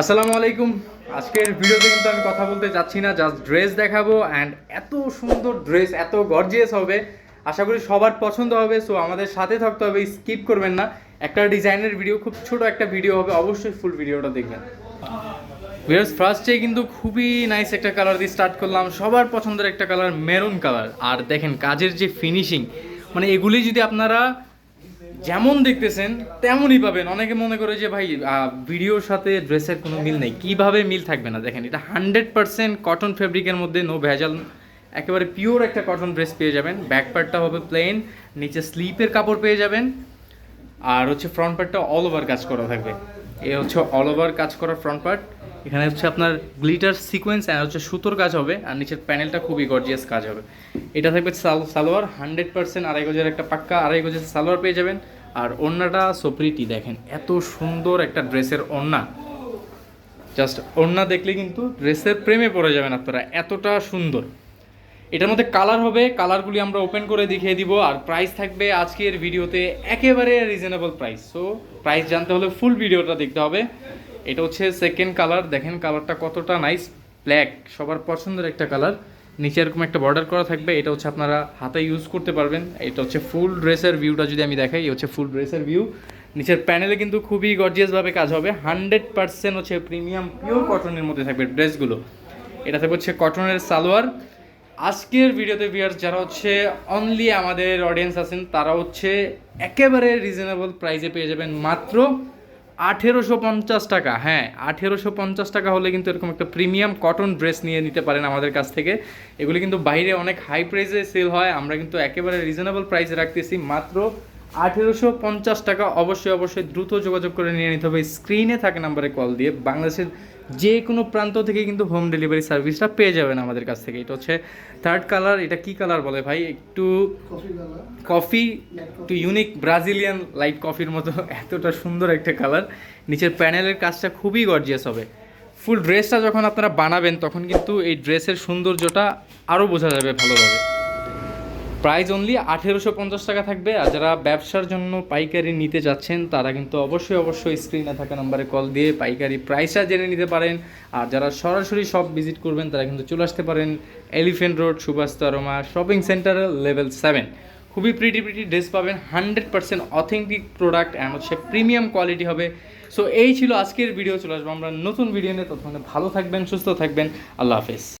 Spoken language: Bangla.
আসসালামু আলাইকুম। আজকের ভিডিওতে কিন্তু আমি কথা বলতে চাচ্ছি না জাস্ট ড্রেস দেখাবো অ্যান্ড এত সুন্দর ড্রেস এত গর্জিয়াস হবে। আশা করি সবার পছন্দ হবে সো আমাদের সাথে থাকতে হবে স্কিপ করবেন না। একটা ডিজাইনের ভিডিও খুব ছোট একটা ভিডিও হবে, অবশ্যই ফুল ভিডিওটা দেখবেন। ভিউয়ার্স ফার্স্টে কিন্তু খুবই নাইস একটা কালার দিয়ে স্টার্ট করলাম। সবার পছন্দের একটা কালার মেরুন কালার আর দেখেন, কাজের যে ফিনিশিং মানে এগুলি যদি আপনারা যেমন দেখতেছেন, তেমনই পাবেন। অনেকে মনে করে যে, ভাই ভিডিওর সাথে ড্রেসের কোনো মিল নেই। কীভাবে মিল থাকবে না? দেখেন, এটা হান্ড্রেড পার্সেন্ট কটন ফেব্রিকের মধ্যে নো ভেজাল, একেবারে পিওর একটা কটন ড্রেস পেয়ে যাবেন। ব্যাক পার্টটা হবে প্লেন নিচে স্লিপের কাপড় পেয়ে যাবেন। আর হচ্ছে ফ্রন্ট পার্টটা অল ওভার কাজ করা থাকবে। এ হচ্ছে অল ওভার কাজ করা ফ্রন্ট পার্ট এখানে হচ্ছে আপনার গ্লিটার সিকোয়েন্স আর হচ্ছে সুতোর কাজ হবে, আর নিচের প্যানেলটা খুবই গর্জিয়াস কাজ হবে। এটা থাকবে সাল সালোয়ার হান্ড্রেড পার্সেন্ট আড়াই গজের একটা পাক্কা, আড়াই গজের সালোয়ার পেয়ে যাবেন। আর ওড়নাটা সোপ্রিটি দেখেন, এত সুন্দর একটা ড্রেসের ওড়না। জাস্ট ওড়না দেখলে কিন্তু ড্রেসের প্রেমে পড়ে যাবেন আপনারা, এতটা সুন্দর। এটার মধ্যে কালার হবে কালারগুলি আমরা ওপেন করে দেখিয়ে দিব, আর প্রাইস থাকবে আজকের ভিডিওতে একেবারে রিজনেবল প্রাইস সো প্রাইস জানতে হলে ফুল ভিডিওটা দেখতে হবে। এটা হচ্ছে সেকেন্ড কালার দেখেন কালারটা কতটা নাইস ব্ল্যাক সবার পছন্দের একটা কালার নিচে এরকম একটা বর্ডার করা থাকবে, এটা হচ্ছে আপনারা হাতে ইউজ করতে পারবেন। এটা হচ্ছে ফুল ড্রেসের ভিউটা যদি আমি দেখাই, এই হচ্ছে ফুল ড্রেসের ভিউ নিচের প্যানেলে কিন্তু খুবই গর্জিয়াসভাবে কাজ হবে। হান্ড্রেড পার্সেন্ট হচ্ছে প্রিমিয়াম পিওর কটনের মধ্যে থাকবে ড্রেসগুলো এটা থাকবে হচ্ছে কটনের সালোয়ার। আজকের ভিডিওতে ভিউয়ার্স যারা হচ্ছে অনলি আমাদের অডিয়েন্স আছেন, তারা হচ্ছে একেবারে রিজনেবল প্রাইসে পেয়ে যাবেন মাত্র আঠেরোশো পঞ্চাশ টাকা হ্যাঁ আঠেরোশো পঞ্চাশ টাকা হলে কিন্তু এরকম একটা প্রিমিয়াম কটন ড্রেস নিয়ে নিতে পারেন আমাদের কাছ থেকে। এগুলি কিন্তু বাইরে অনেক হাই প্রাইসে সেল হয়। আমরা কিন্তু একেবারে রিজনেবল প্রাইসে রাখতেছি। মাত্র আঠেরোশো পঞ্চাশ টাকা অবশ্যই অবশ্যই দ্রুত যোগাযোগ করে নিয়ে নিতে হবে। স্ক্রিনে থাকে নাম্বারে কল দিয়ে বাংলাদেশের যে কোনো প্রান্ত থেকে কিন্তু হোম ডেলিভারি সার্ভিসটা পেয়ে যাবেন আমাদের কাছ থেকে। এটা হচ্ছে থার্ড কালার এটা কি কালার বলে ভাই? একটু কফি একটু ইউনিক ব্রাজিলিয়ান লাইট কফির মতো এতটা সুন্দর একটা কালার নিচের প্যানেলের কাজটা খুবই গর্জিয়াস হবে। ফুল ড্রেসটা যখন আপনারা বানাবেন তখন কিন্তু এই ড্রেসের সৌন্দর্যটা আরও বোঝা যাবে ভালোভাবে। প্রাইস অনলি আঠেরোশো পঞ্চাশ টাকা থাকবে। আর যারা ব্যবসার জন্য পাইকারি নিতে যাচ্ছেন, তারা কিন্তু অবশ্যই অবশ্যই স্ক্রিনে থাকা নাম্বারে কল দিয়ে পাইকারি প্রাইসটা জেনে নিতে পারেন। আর যারা সরাসরি শপ ভিজিট করবেন, তারা কিন্তু চলে আসতে পারেন এলিফেন্ট রোড সুভাষ তরমা শপিং সেন্টার লেভেল সেভেন খুবই প্রিটি প্রিটি ড্রেস পাবেন hundred percent authentic product and হচ্ছে প্রিমিয়াম কোয়ালিটি হবে। সো এই ছিল আজকের ভিডিও চলে আসব আমরা নতুন ভিডিও নিয়ে। ততক্ষণে ভালো থাকবেন, সুস্থ থাকবেন। আল্লাহ হাফেজ।